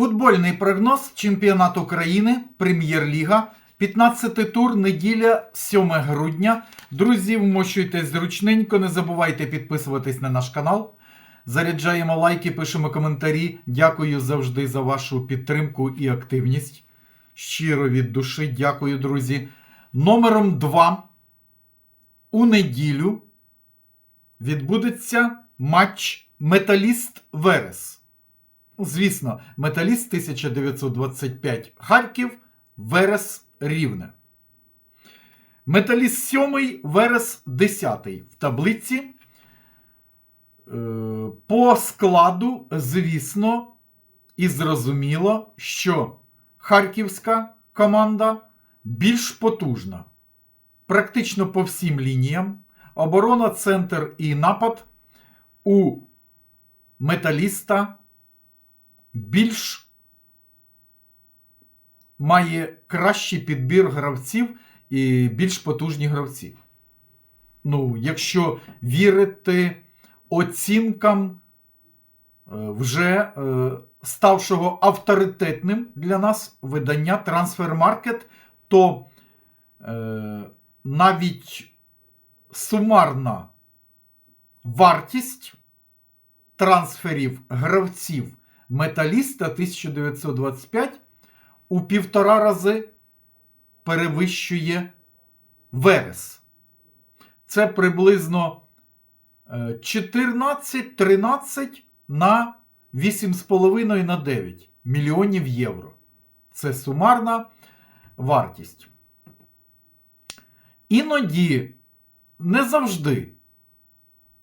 Футбольний прогноз Чемпіонат України, Прем'єр-ліга, 15 тур, неділя, 7 грудня. Друзі, вмощуйтесь зручненько, не забувайте підписуватись на наш канал. Заряджаємо лайки, пишемо коментарі. Дякую завжди за вашу підтримку і активність. Щиро від душі, дякую, друзі. Номером 2 у неділю відбудеться матч Металіст Верес. Звісно, Металіст 1925 Харків, Верес Рівне. Металіст 7, Верес 10 в таблиці. Е, По складу, звісно, і зрозуміло, що харківська команда більш потужна. Практично по всім лініям. Оборона, центр і напад у металіста більш має кращий підбір гравців і більш потужні гравці. Ну, якщо вірити оцінкам е, вже е, ставшого авторитетним для нас видання Transfermarket, то е, навіть сумарна вартість трансферів гравців Металіста 1925 у півтора рази перевищує Верес. Це приблизно е, 14-13 на 8,5 на 9 мільйонів євро. Це сумарна вартість. Іноді не завжди.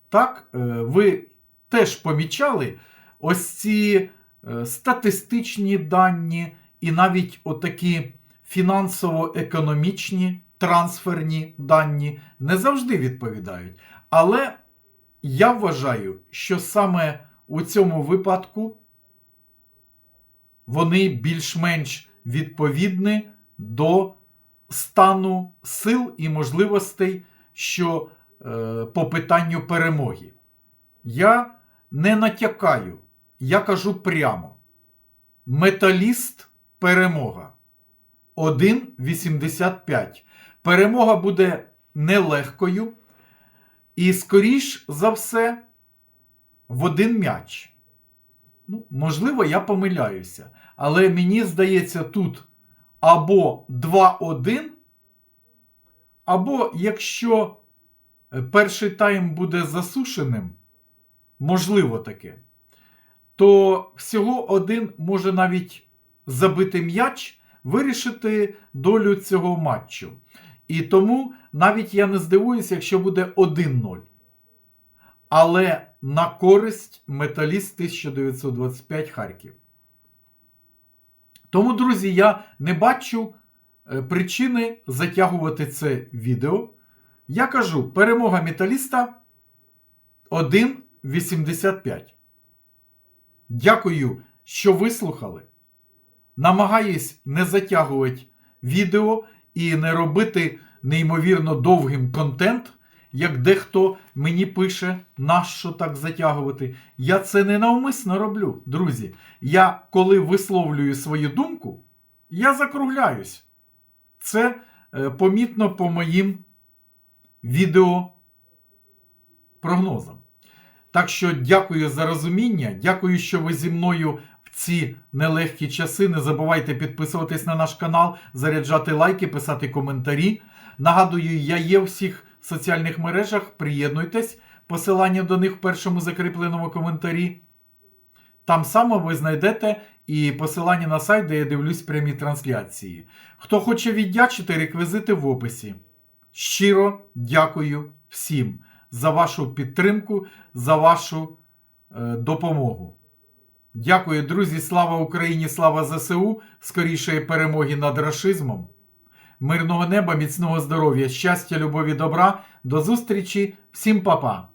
Так, е, ви теж помічали ось ці е, статистичні дані і навіть отакі фінансово-економічні трансферні дані не завжди відповідають. Але я вважаю, що саме у цьому випадку вони більш-менш відповідні до стану сил і можливостей, що е, по питанню перемоги. Я не натякаю, я кажу прямо: металіст перемога 1,85. Перемога буде нелегкою. І, скоріш за все, в один м'яч. Ну, можливо, я помиляюся. Але мені здається, тут або 2-1, або якщо е, перший тайм буде засушеним, можливо таке, то всього один може навіть забити м'яч, вирішити долю цього матчу. І тому навіть я не здивуюся, якщо буде 1-0. Але на користь металіст 1925 Харків. Тому, друзі, я не бачу е, причини затягувати це відео. Я кажу, перемога металіста 1,85. Дякую, що вислухали. Намагаюсь не затягувати відео і не робити неймовірно довгим контент, як дехто мені пише, нащо так затягувати. Я це не навмисно роблю, друзі. Я, коли висловлюю свою думку, я закругляюсь. Це е, помітно по моїм відео прогнозам. Так що дякую за розуміння. Дякую, що ви зі мною в ці нелегкі часи. Не забувайте підписуватись на наш канал, заряджати лайки, писати коментарі. Нагадую, я є у всіх соціальних мережах. Приєднуйтесь. Посилання до них в першому закріпленому коментарі. Там само ви знайдете і посилання на сайт, де я дивлюсь прямі трансляції. Хто хоче віддячити, реквізити в описі. Щиро дякую всім за вашу підтримку, за вашу е, допомогу. Дякую, друзі. Слава Україні! Слава ЗСУ! Скорішої перемоги над рашизмом. Мирного неба, міцного здоров'я, щастя, любові, добра. До зустрічі, всім па-па!